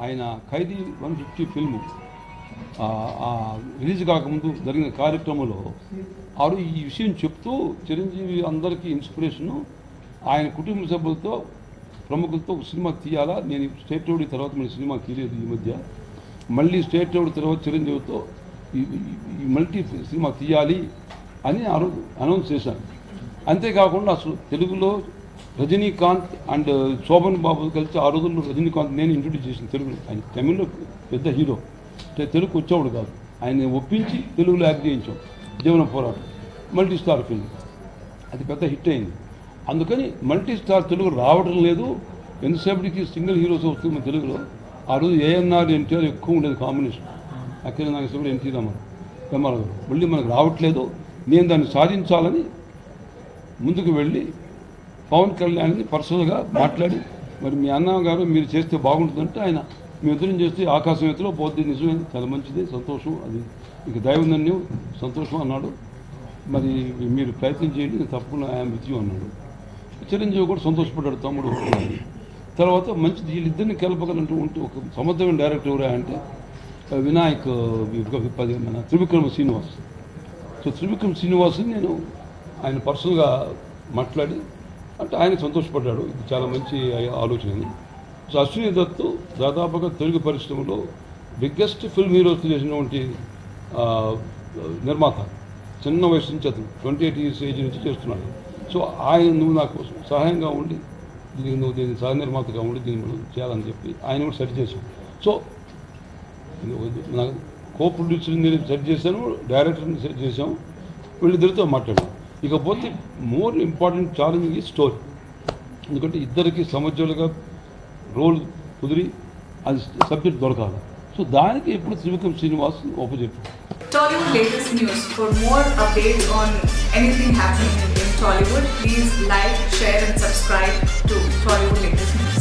ఆయన Khaidi one fifty film release కాకముందు జరిగిన కార్యక్రమంలో ఆరు ఈ విషయం చెప్తూ చిరంజీవి అందరికీ ఇన్స్పిరేషను ఆయన కుటుంబ సభ్యులతో ప్రముఖులతో సినిమా తీయాలా నేను స్టేట్ రోడ్ తర్వాత మన సినిమా తీయలేదు ఈ మధ్య. మళ్ళీ స్టేట్ రోడ్ తర్వాత చిరంజీవితో ఈ- మల్టీ సినిమా తీయాలి అని అనౌన్స్ చేశాను అంతేకాకుండా అసలు తెలుగులో రజనీకాంత్ అండ్ శోభన్ బాబు కలిసి ఆ రోజుల్లో రజనీకాంత్ నేను ఇంట్రొడ్యూస్ చేసిన తెలుగులో ఆయన తమిళ్ళో పెద్ద హీరో అంటే తెలుగు వచ్చేవాడు కాదు. ఆయన ఒప్పించి తెలుగులో యాక్ట్ చేయించాం. జీవన పోరాటం. మల్టీ స్టార్ ఫిల్మ్ అది పెద్ద హిట్ అయింది. అందుకని మల్టీ స్టార్ తెలుగు రావడం లేదు. ఎంతసేపటికి సింగిల్ హీరోస్ వస్తుంది తెలుగులో. ఆ రోజు ఏఎన్ఆర్ ఎన్టీఆర్ ఎక్కువ ఉండేది కాంబినేషన్ అఖిల నాగేశ్వరుడు ఎన్టీ రామారావు రామారావు. మళ్ళీ మనకు రావట్లేదు. నేను దాన్ని సాధించాలని ముందుకు వెళ్ళి పవన్ కళ్యాణ్ని పర్సనల్గా మాట్లాడి మరి మీ అన్న గారు మీరు చేస్తే బాగుంటుందంటే ఆయన మీ ఇద్దరం చేస్తే ఆకాశం ఎత్తులో పోద్ది. నిజమే చాలా మంచిది సంతోషం అది ఇక దైవనన్యం సంతోషం అన్నాడు. మరి మీరు ప్రయత్నం చేయండి నేను తప్పకుండా ఆయన విజయం అన్నాడు. చిరంజీవి కూడా సంతోషపడ్డాడు తమ్ముడు. తర్వాత మంచిది వీళ్ళిద్దరిని కలపగలంటూ ఉంటే ఒక సమర్థమైన డైరెక్టర్ ఎవరా అంటే వినాయక్ పది మన త్రివిక్రమ శ్రీనివాస్. సో త్రివిక్రమ్ శ్రీనివాస్ని నేను ఆయన పర్సనల్గా మాట్లాడి అంటే ఆయన సంతోషపడ్డాడు. ఇది చాలా మంచి ఆలోచన అని సో అశ్విని దత్తు దాదాపుగా తెలుగు పరిశ్రమలో బిగ్గెస్ట్ ఫిల్మ్ హీరోస్ చేసినటువంటి నిర్మాత. చిన్న వయసు నుంచి అతను ట్వంటీ ఎయిట్ ఇయర్స్ ఏజ్ నుంచి చేస్తున్నాడు. సో ఆయన నువ్వు నాకు సహాయంగా ఉండి దీనికి నువ్వు దీన్ని సహ నిర్మాతగా ఉండి దీన్ని మనం చేయాలని చెప్పి ఆయన కూడా సెట్ చేశాం సో నాకు కో ప్రొడ్యూసర్ని నేను సెట్ చేశాను డైరెక్టర్ని సెట్ చేశాం వీళ్ళిద్దరితో మాట్లాడాం. ఇకపోతే మోర్ ఇంపార్టెంట్ ఛాలెంజ్ ఈ స్టోరీ ఎందుకంటే ఇద్దరికి సమస్యలుగా రోల్ కుదిరి అది సబ్జెక్ట్ దొరకాలి సో దానికి ఇప్పుడు Trivikram Srinivas ఒప్పచెప్పాడు Tollywood latest news. For more updates on anything happening in Tollywood, please like, share, and subscribe to Tollywood latest